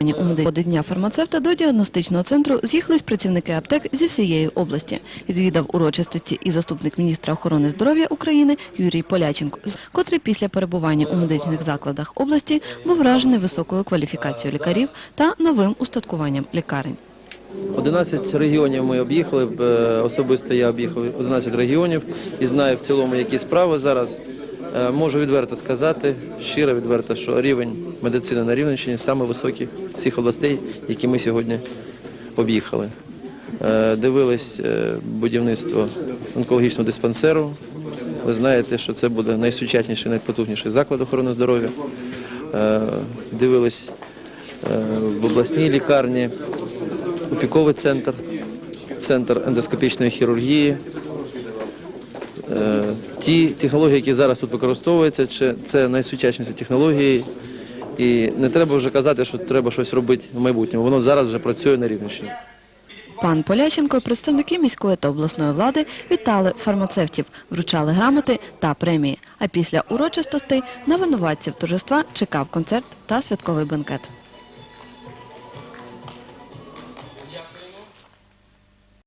медині дня фармацевта до діагностичного центру з'їхались працівники аптек зі всієї області. Звідав урочистості і заступник міністра охорони здоров'я України Юрій Поляченко, котрий після перебування у медичних закладах області був вражений високою кваліфікацією лікарів та новим устаткуванням лікарень. 11 регіонів ми об'їхали, е, особисто я об'їхав 11 регіонів і знаю в цілому, які справи зараз. Е, Можу відверто сказати, щиро відверто, що рівень медицини на Рівненщині саме високий всіх областей, які ми сьогодні об'їхали. Е, Дивились е, будівництво онкологічного диспансеру. Ви знаєте, що це буде найсучасніший, найпотужніший заклад охорони здоров'я. Дивились в обласній лікарні опіковий центр, центр ендоскопічної хірургії. Ті технології, які зараз тут використовуються, чи- це найсучасніші технології. І не треба вже казати, що треба щось робити в майбутньому. Воно зараз вже працює на Рівненщині. Пан Поляченко і представники міської та обласної влади вітали фармацевтів, вручали грамоти та премії. А після урочистостей на винуватців торжества чекав концерт та святковий бенкет.